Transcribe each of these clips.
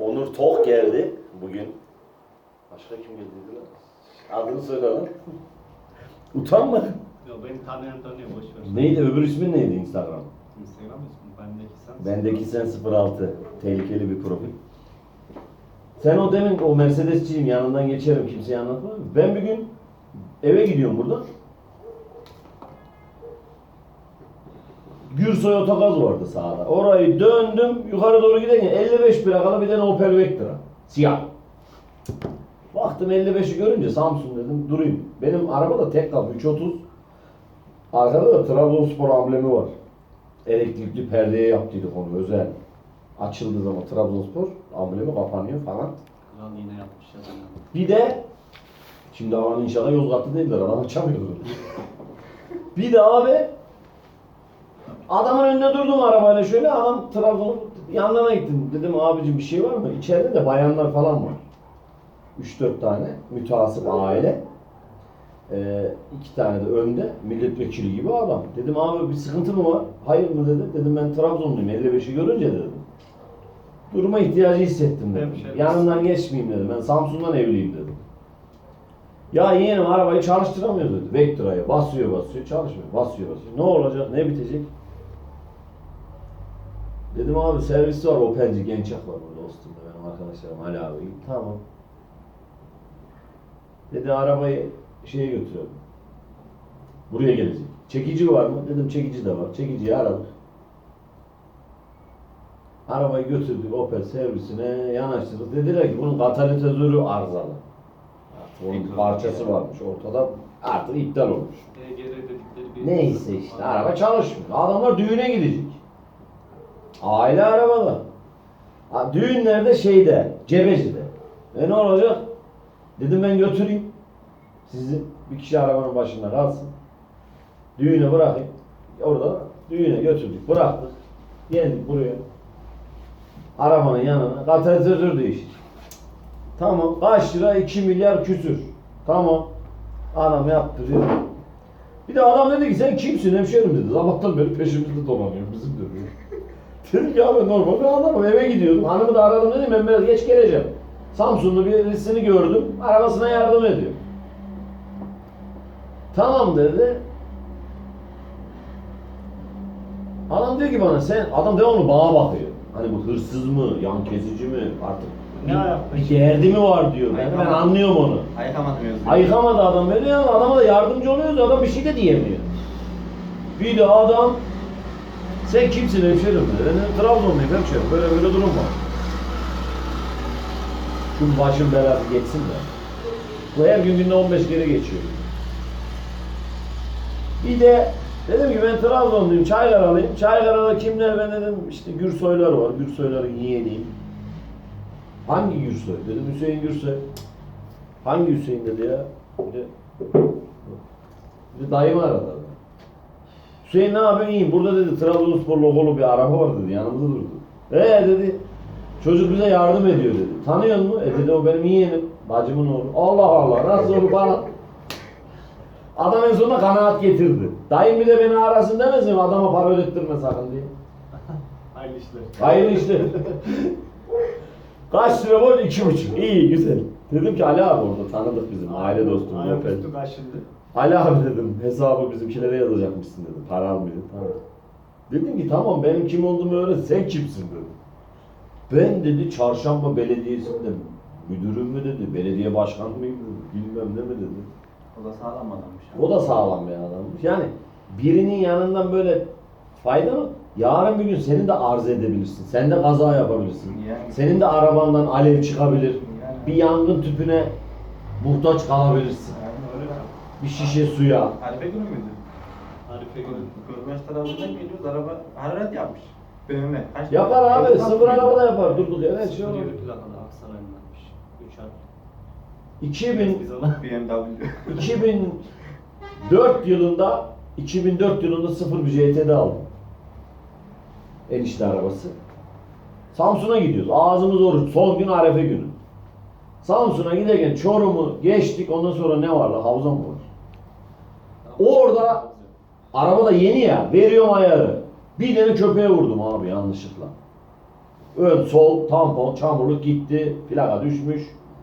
Onur Tok geldi bugün. Başka kim geldi lan? Adını söyle lan. Utanma. Yok beni tanıyan tanıyor boş ver. Neydi öbür ismin neydi Instagram? Instagram ismi bendeki sen. Bendeki sen 06. Tehlikeli bir profil. Sen o demin o Mercedesçiyim yanından geçerim kimseye anlatmam. Ben bir gün eve gidiyorum buradan. Gürsoy Otogaz vardı sağda. Orayı döndüm yukarı doğru giderken 55 plakalı bir tane Opel Vectra. Siyah. Baktım 55'i görünce Samsun dedim durayım. Benim araba da tek kapı 330. Arkada da Trabzonspor amblemi var. Elektrikli perdeye yaptıydık onu özel. Açıldığı zaman Trabzonspor amblemi kapanıyor falan. Kral yine yapmış ya. Bir de şimdi havanın inşallah Yozgat'ta değildir adam açamıyordur. bir de abi adamın önüne durdum arabayla şöyle adam Trabzon yanlarına gittim. Dedim abicim bir şey var mı? İçeride de bayanlar falan var. 3-4 tane müteasip aile. Ee, iki tane de önde milletvekili gibi adam. Dedim abi bir sıkıntı mı var? Hayır mı dedi. Dedim ben Trabzonluyum 55'i görünce dedim. Duruma ihtiyacı hissettim dedim. Yanından geçmeyeyim dedim. Ben Samsun'dan evliyim dedim. Ya yeğenim arabayı çalıştıramıyor dedi. Vectra'ya basıyor basıyor çalışmıyor. Basıyor basıyor. Ne olacak? Ne bitecek? Dedim abi servisi var Opel'ci Gençak var burada Ostim'de benim arkadaşlarım Ali abi. Tamam. Dedi arabayı şeye götürüyorum. Buraya gelecek. Çekici var mı? Dedim çekici de var. Çekiciyi aradık. Arabayı götürdük Opel servisine yanaştırdık. Dediler ki bunun katalizörü arızalı. Artık onun parçası varmış ortada. Artık iptal olmuş. EGR dedikleri bir... Neyse işte araba çalışmıyor. Adamlar düğüne gidecek. Aile arabada. Ha, düğünlerde şeyde, cebecide. E ne olacak? Dedim ben götüreyim. Sizi bir kişi arabanın başında kalsın. Düğüne bırakayım. Orada düğüne götürdük, bıraktık. Geldik buraya. Arabanın yanına katalizör değişir. Tamam. Kaç lira? 2 milyar küsür. Tamam. Adam yaptırıyor. Bir de adam dedi ki sen kimsin hemşerim dedi. Sabahtan beri peşimizde dolanıyor bizim dedi. Dedim ki abi normal bir adamım eve gidiyordum. Hanımı da aradım dedim ben biraz geç geleceğim. Samsunlu birisini gördüm. Arabasına yardım ediyor. Tamam dedi. Adam diyor ki bana sen adam devamlı bana bakıyor. Hani bu hırsız mı, yan kesici mi artık Ne bir, ayakta bir derdi mi var diyor. Ben, ben anlıyorum onu. Ayıkamadım yazıyı. Ayıkamadı adam beni ya adama da yardımcı oluyoruz adam bir şey de diyemiyor. Bir de adam sen kimsin hemşerim. Ben Trabzonluyum hemşerim böyle böyle durum var. Şu başın belası geçsin de. Bu her gün günde 15 kere geçiyor. Bir de dedim ki ben Trabzonluyum Çaykaralıyım. Çaykara'da kimler ben dedim işte Gürsoylar var. Gürsoyların yeğeniyim. Hangi Gürsoy? Dedim Hüseyin Gürsoy. Hangi Hüseyin dedi ya? Bir de, bir de dayımı aradı. Hüseyin ne yapıyorsun iyiyim. Burada dedi Trabzonspor logolu bir araba var dedi yanımızda durdu. Ee dedi. Çocuk bize yardım ediyor dedi. Tanıyor musun? E dedi o benim yeğenim. Bacımın oğlu. Allah Allah nasıl olur bana. Adam en sonunda kanaat getirdi. Dayım bir de beni arasın demez mi? Adama para ödettirme sakın diye. Hayırlı işler. Hayırlı işte. Kaç lira var? İki buçuk. İyi güzel. Dedim ki Ali abi orada tanıdık bizim aile dostum. Opel. Ayaküstü kaşındı. Ali abi dedim hesabı bizimkilere yazacakmışsın dedim. Para almıyor. Tamam. Dedim ki tamam benim kim olduğumu öğren sen kimsin dedim. Ben dedi çarşamba belediyesinde müdürüm mü dedi, belediye başkanı mıyım dedi, bilmem ne mi dedi. O da sağlam adammış. ya. O da sağlam bir adammış. Yani birinin yanından böyle fayda mı? Yarın bir gün seni de arz edebilirsin. Sen de kaza yapabilirsin. Yani. Senin de arabandan alev çıkabilir. Yani. Bir yangın tüpüne muhtaç kalabilirsin. Yani. Bir şişe suya. Arife günü müydü? Arife günü. Görmez tarafından geliyoruz. Araba hararet yapmış. BMW. Kaç Yapar abi. Sıfır araba da yapar. Durduk yere her şey olur. 07 plakalı Aksaray'ındanmış. 3 harf. 2000, Biz ona BMW. 2004 yılında 2004 yılında sıfır bir JT'de aldım. Enişte arabası. Samsun'a gidiyoruz. Ağzımız oruç. Son gün Arefe günü. Samsun'a giderken Çorum'u geçtik. Ondan sonra ne vardı? Havza mı var? Orada araba da yeni ya. Veriyorum ayarı. Bir tane köpeğe vurdum abi yanlışlıkla. Ön, sol, tampon, çamurluk gitti. Plaka düşmüş.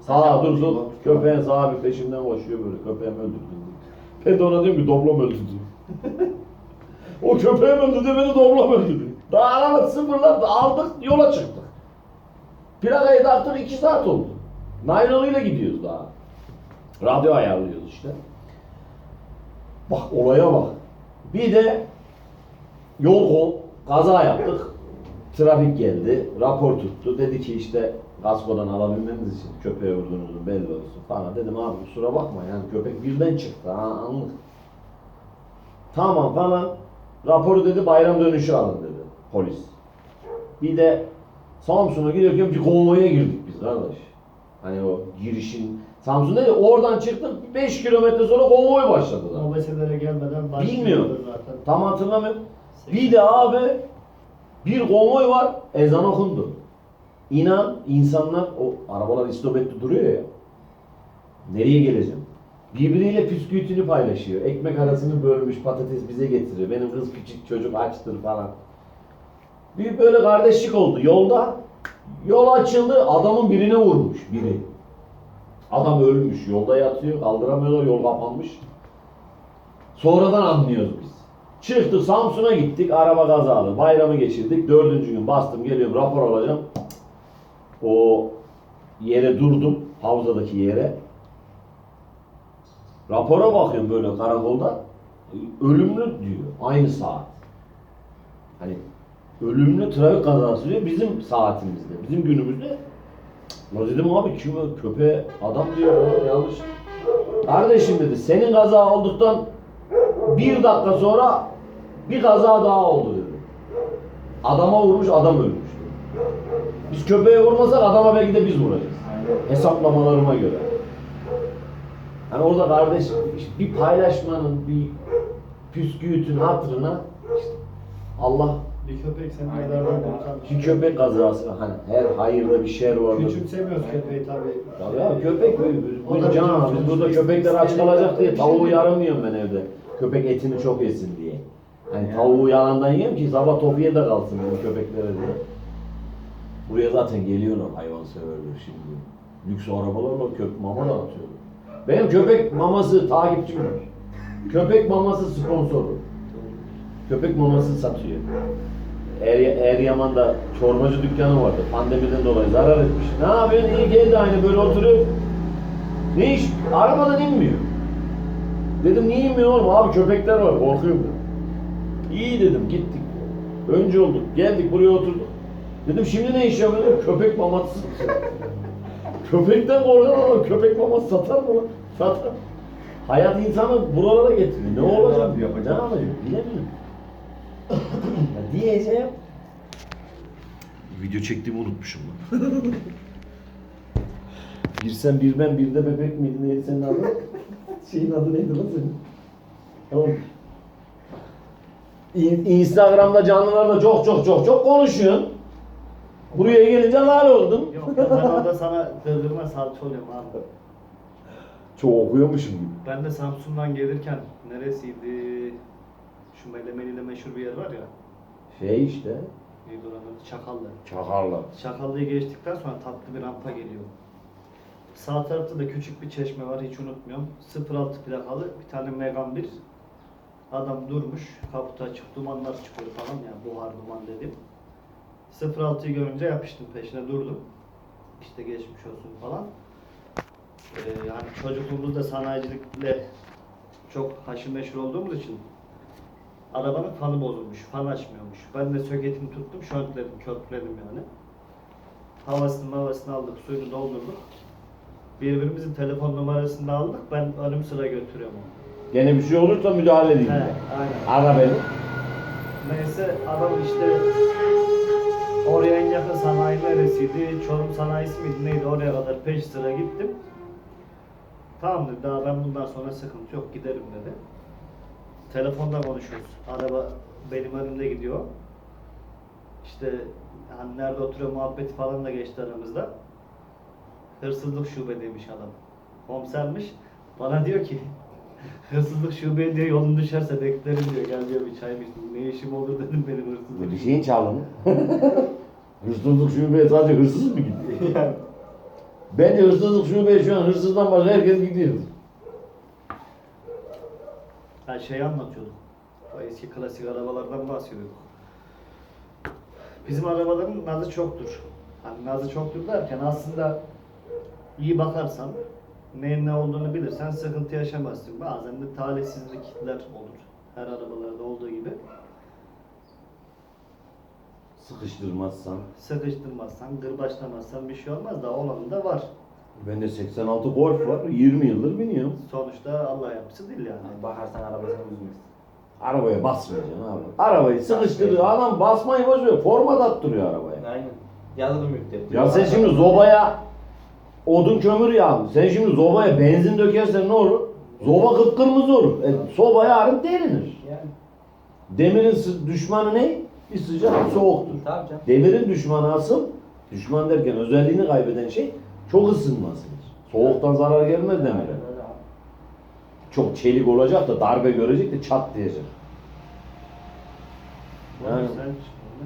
Sağa durdu. Köpeğin sağa bir peşimden koşuyor böyle. Köpeğimi öldürdün diyor. Ben de ona diyorum ki doblam öldü diyor. o köpeğim öldü diyor, beni doblam öldü diyor. Daha araba sıfırladı. Aldık, yola çıktık. Plakayı taktık, iki saat oldu. Naylonuyla gidiyoruz daha. Radyo ayarlıyoruz işte. Bak olaya bak. Bir de yol kol kaza yaptık. Trafik geldi. Rapor tuttu. Dedi ki işte kaskodan alabilmeniz için köpeğe vurduğunuzun belli olsun falan. Dedim abi kusura bakma yani köpek birden çıktı ha anlık. Tamam falan. Raporu dedi bayram dönüşü alın dedi polis. Bir de Samsun'a giderken bir konvoya girdik biz kardeş. Hani o girişin Samsun dedi oradan çıktık 5 kilometre sonra konvoy başladı zaten. O meselelere gelmeden başlıyordu Bilmiyorum. zaten. Tam hatırlamıyorum. Bir de abi bir konvoy var ezan okundu. İnan insanlar o arabalar istop etti duruyor ya. Nereye geleceğim? Birbiriyle püskürtünü paylaşıyor. Ekmek arasını bölmüş patates bize getiriyor. Benim kız küçük çocuk açtır falan. Bir böyle kardeşlik oldu. Yolda yol açıldı adamın birine vurmuş biri. Adam ölmüş. Yolda yatıyor. Kaldıramıyorlar. Yol kapanmış. Sonradan anlıyoruz biz. Çıktık Samsun'a gittik. Araba kazalı. Bayramı geçirdik. Dördüncü gün bastım geliyorum rapor alacağım. O yere durdum. Havzadaki yere. Rapora bakıyorum böyle karakolda. Ölümlü diyor. Aynı saat. Hani ölümlü trafik kazası diyor bizim saatimizde. Bizim günümüzde. Ya dedim abi kim o? köpeğe adam diyor ya, yanlış. Kardeşim dedi senin kaza olduktan bir dakika sonra bir kaza daha oldu dedi. Adama vurmuş adam ölmüş. dedi. Biz köpeğe vurmasak adama belki de biz vuracağız. Hesaplamalarıma göre. Hani orada kardeş işte bir paylaşmanın, bir püskürtün hatırına işte Allah köpek seni Aynen. kurtarmış. bir köpek kazası hani her hayırda bir şer vardır. Küçümsemiyoruz köpeği tabii. Tabii abi köpek bu, bu, O da bu can abi. Biz burada köpekler aç kalacak diye tavuğu yaramıyorum ben evde. Köpek etini çok yesin diye. Hani Yani. tavuğu yalandan yiyeyim ki sabah topiye de kalsın benim köpeklere diye. Buraya zaten geliyorlar hayvanseverler şimdi. Lüks arabalarla köpek mama da atıyorlar. Benim köpek maması takipçim var. Köpek maması sponsoru. Köpek maması satıyor. Er, Eryaman'da çorbacı dükkanı vardı. Pandemiden dolayı zarar etmiş. Ne yapıyorsun? İyi geldi aynı böyle oturuyor. Ne iş? Arabadan inmiyor. Dedim niye inmiyor oğlum? Abi köpekler var korkuyorum. İyi dedim gittik. Önce olduk. Geldik buraya oturduk. Dedim şimdi ne iş yapıyorsun? Köpek maması. Köpekten korkan adam köpek maması satar mı lan? Satar. Hayat insanı buralara getiriyor. Ne olacak? Ne yapacak yapacak? şey yok. Bilemiyorum. Ya diyeceğim. Video çektiğimi unutmuşum lan. bir sen bir ben bir de bebek miydi neydi senin adın? Şeyin adı neydi lan senin? Tamam. İn- Instagram'da canlılarla çok çok çok çok konuşuyorsun. Buraya gelince lal oldun. Yok ben orada sana dırdırma salça oluyorum abi. Çok okuyormuşum gibi. Ben de Samsun'dan gelirken neresiydi? Şu Melemeli'de meşhur bir yer var ya. Şey işte. Neydi oranın adı? Çakallı. Çakallı'yı geçtikten sonra tatlı bir rampa geliyor. Sağ tarafta da küçük bir çeşme var hiç unutmuyorum. 06 plakalı bir tane Megan 1. Adam durmuş, kaputu açık, dumanlar çıkıyor falan ya buhar duman dedim. 06'yı görünce yapıştım peşine durdum. İşte geçmiş olsun falan. Ee, yani çocukluğumuzda sanayicilikle çok haşır neşir olduğumuz için arabanın fanı bozulmuş, fan açmıyormuş. Ben de söketini tuttum, şöntledim, kökledim yani. Havasını havasını aldık, suyunu doldurduk. Birbirimizin telefon numarasını da aldık, ben önüm sıra götürüyorum onu. Gene bir şey olursa müdahale edeyim. He, aynen. Ara beni. Neyse adam işte oraya en yakın sanayi neresiydi? Çorum sanayisi miydi neydi oraya kadar peş sıra gittim. Tamam dedi daha ben bundan sonra sıkıntı yok giderim dedi. Telefonda konuşuyoruz. Araba benim önümde gidiyor. İşte hani nerede oturuyor muhabbeti falan da geçti aramızda. Hırsızlık şubedeymiş adam. Komisermiş. Bana diyor ki hırsızlık şube diyor yolun düşerse beklerim diyor. Gel diyor bir çay mı içtin? Ne işim olur dedim benim hırsızlık. Bir şeyin çaldın. Hırsızlık şubeye sadece hırsız mı gidiyor? Bence hırsızlık şubeye şu an hırsızdan başka herkes gidiyor. Ben şey anlatıyordum. O eski klasik arabalardan bahsediyorduk. Bizim arabaların nazı çoktur. Hani nazı çoktur derken aslında iyi bakarsan neyin ne olduğunu bilirsen sıkıntı yaşamazsın. Bazen de talihsizlikler olur. Her arabalarda olduğu gibi. Sıkıştırmazsan. Sıkıştırmazsan, gırbaçlamazsan bir şey olmaz da olanı da var. Bende 86 Golf var. 20 yıldır biniyorum. Sonuçta Allah yapısı değil yani. Yani bakarsan arabasını üzmez. Arabaya basmayacaksın abi. Arabayı sıkıştırıyor. Adam basmayı bozuyor. Format attırıyor arabaya. Aynen. Yazılım yükledi. Ya sen şimdi zobaya odun kömür yağ. Sen şimdi zobaya benzin dökersen ne olur? Zoba kıpkırmızı olur. E, sobaya arın derinir. Yani. Demirin düşmanı ne? Bir sıcak bir soğuktur. Tabii canım. Demirin düşmanı asıl, düşman derken özelliğini kaybeden şey çok ısınmasıdır. Soğuktan zarar gelmez demire. Çok çelik olacak da darbe görecek de çat diyecek. Yani. Sen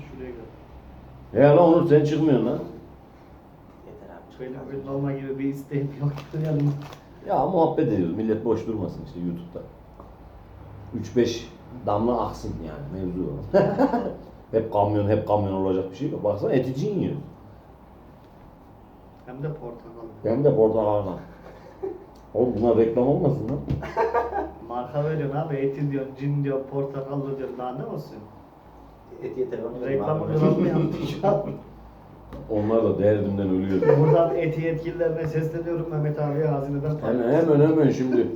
şuraya gel. He lan Onur sen çıkmıyorsun lan. Yeter abi. Benim öyle olma gibi bir isteğim yoktu yanımda. Ya muhabbet ediyoruz. Millet boş durmasın işte YouTube'da. 3-5 damla aksın yani mevzu hep kamyon hep kamyon olacak bir şey yok. Baksana eticin yiyor. Hem de portakal. Hem de portakalına. Oğlum buna reklam olmasın lan. Marka veriyorsun abi eti diyorsun, cin diyor, portakallı diyor daha ne olsun? Et yeter onu Reklamı abi. kralını yaptı şu an. Onlar da derdimden ölüyor. Buradan eti yetkililerine sesleniyorum Mehmet abiye hazineden hemen paylaş. hemen hemen şimdi.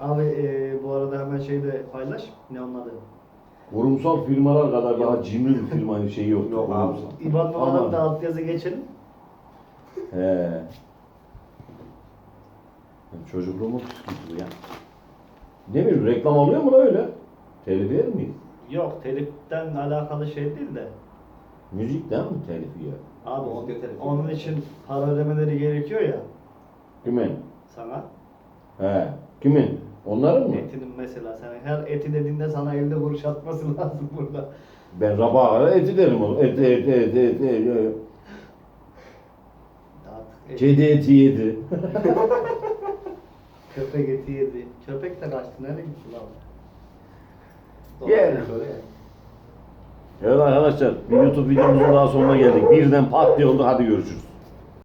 Abi e, bu arada hemen şeyi de paylaş. Ne onun adı? Kurumsal firmalar kadar daha cimri bir firmanın şeyi yok. Yok abi. İban numaranı Ama- da alt yazı geçelim. He. Çocukluğumun püskürtü ya. Ne bileyim reklam alıyor mu la öyle? Telif yer miyiz? Yok teliften alakalı şey değil de. Müzik değil mi telifi ya? Abi telif. onun için para ödemeleri gerekiyor ya Kimin? sana. He. Kimin? Onların mı? Etinin mesela sen her eti dediğinde sana 50 kuruş atması lazım burada. Ben rabağa eti derim oğlum. Et, et, et, et, et, et. Kedi eti yedi. köpek eti yedi. Köpek de kaçtı nereye gitti lan? Yani. Evet arkadaşlar bir YouTube videomuzun daha sonuna geldik. Birden pat diye oldu. Hadi görüşürüz.